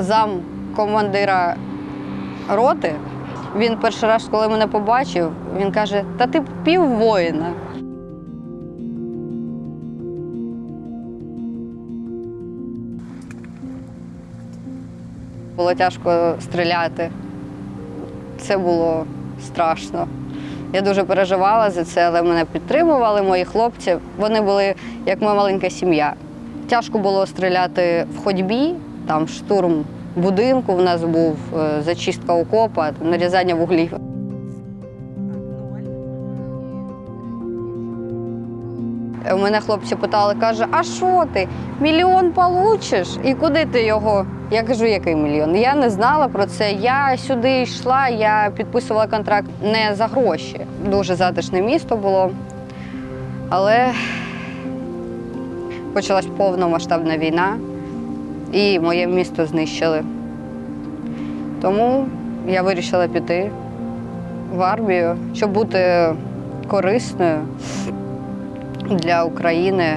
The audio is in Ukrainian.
зам командира роти. Він перший раз, коли мене побачив, він каже: Та ти пів воїна. Було тяжко стріляти. Це було страшно. Я дуже переживала за це, але мене підтримували мої хлопці. Вони були як моя маленька сім'я. Тяжко було стріляти в ходьбі, там штурм будинку в нас був, е, зачистка окопа, нарізання вуглів. У мене хлопці питали, каже, а що ти? Мільйон получиш? І куди ти його? Я кажу, який мільйон? Я не знала про це. Я сюди йшла, я підписувала контракт не за гроші. Дуже затишне місто було. Але почалась повномасштабна війна, і моє місто знищили. Тому я вирішила піти в армію, щоб бути корисною для України,